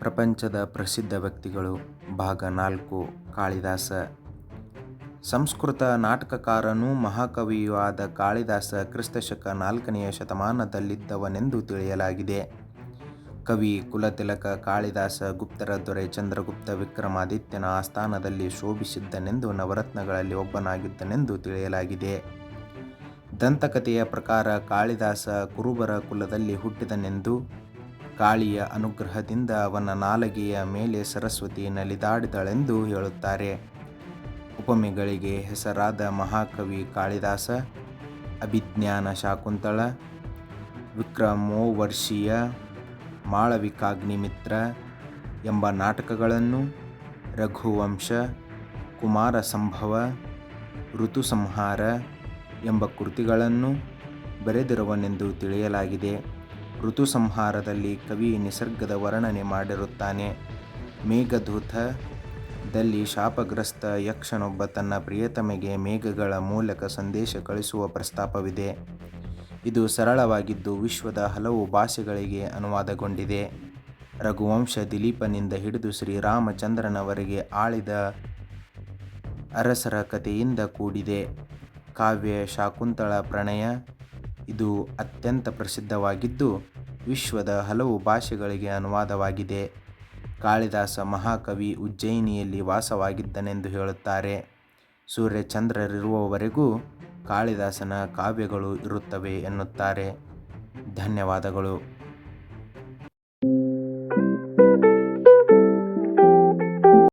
ಪ್ರಪಂಚದ ಪ್ರಸಿದ್ಧ ವ್ಯಕ್ತಿಗಳು ಭಾಗ ನಾಲ್ಕು, ಕಾಳಿದಾಸ ಸಂಸ್ಕೃತ ನಾಟಕಕಾರನೂ ಮಹಾಕವಿಯೂ ಆದ ಕಾಳಿದಾಸ ಕ್ರಿಸ್ತಶಕ ನಾಲ್ಕನೆಯ ಶತಮಾನದಲ್ಲಿದ್ದವನೆಂದು ತಿಳಿಯಲಾಗಿದೆ. ಕವಿ, ಕುಲತಿಲಕ ಕಾಳಿದಾಸ, ಗುಪ್ತರ ದೊರೆ ಚಂದ್ರಗುಪ್ತ ವಿಕ್ರಮಾದಿತ್ಯನ ಆಸ್ಥಾನದಲ್ಲಿ ಶೋಭಿಸಿದ್ದನೆಂದು ನವರತ್ನಗಳಲ್ಲಿ ಒಬ್ಬನಾಗಿದ್ದನೆಂದು ತಿಳಿಯಲಾಗಿದೆ. ದಂತಕಥೆಯ ಪ್ರಕಾರ ಕಾಳಿದಾಸ ಕುರುಬರ ಕುಲದಲ್ಲಿ ಹುಟ್ಟಿದನೆಂದೂ ಕಾಳಿಯ ಅನುಗ್ರಹದಿಂದ ಅವನ ನಾಲಗೆಯ ಮೇಲೆ ಸರಸ್ವತಿ ನಲಿದಾಡಿದಳೆಂದು ಹೇಳುತ್ತಾರೆ. ಉಪಮೆಗಳಿಗೆ ಹೆಸರಾದ ಮಹಾಕವಿ ಕಾಳಿದಾಸ ಅಭಿಜ್ಞಾನ ಶಾಕುಂತಳ ವಿಕ್ರಮೋವರ್ಷೀಯ ಮಾಳವಿಕಾಗ್ನಿಮಿತ್ರ ಎಂಬ ನಾಟಕಗಳನ್ನು ರಘುವಂಶ, ಕುಮಾರ ಸಂಭವ ಋತು ಸಂಹಾರ ಎಂಬ ಕೃತಿಗಳನ್ನು ಬರೆದಿರುವನೆಂದು ತಿಳಿಯಲಾಗಿದೆ. ಋತುಸಂಹಾರದಲ್ಲಿ ಕವಿ ನಿಸರ್ಗದ ವರ್ಣನೆ ಮಾಡಿರುತ್ತಾನೆ. ಮೇಘದೂತದಲ್ಲಿ ಶಾಪಗ್ರಸ್ತ ಯಕ್ಷನೊಬ್ಬ ತನ್ನ ಪ್ರಿಯತಮೆಗೆ ಮೇಘಗಳ ಮೂಲಕ ಸಂದೇಶ ಕಳಿಸುವ ಪ್ರಸ್ತಾಪವಿದೆ. ಇದು ಸರಳವಾಗಿದ್ದು ವಿಶ್ವದ ಹಲವು ಭಾಷೆಗಳಿಗೆ ಅನುವಾದಗೊಂಡಿದೆ. ರಘುವಂಶ ದಿಲೀಪನಿಂದ ಹಿಡಿದು ಶ್ರೀರಾಮಚಂದ್ರನವರೆಗೆ ಆಳಿದ ಅರಸರ ಕಥೆಯಿಂದ ಕೂಡಿದೆ. ಕಾವ್ಯ ಶಾಕುಂತಳ ಪ್ರಣಯ ಇದು ಅತ್ಯಂತ ಪ್ರಸಿದ್ಧವಾಗಿದ್ದು ವಿಶ್ವದ ಹಲವು ಭಾಷೆಗಳಿಗೆ ಅನುವಾದವಾಗಿದೆ. ಕಾಳಿದಾಸ ಮಹಾಕವಿ ಉಜ್ಜಯಿನಿಯಲ್ಲಿ ವಾಸವಾಗಿದ್ದನೆಂದು ಹೇಳುತ್ತಾರೆ. ಸೂರ್ಯಚಂದ್ರರಿರುವವರೆಗೂ ಕಾಳಿದಾಸನ ಕಾವ್ಯಗಳು ಇರುತ್ತವೆ ಎನ್ನುತ್ತಾರೆ. ಧನ್ಯವಾದಗಳು.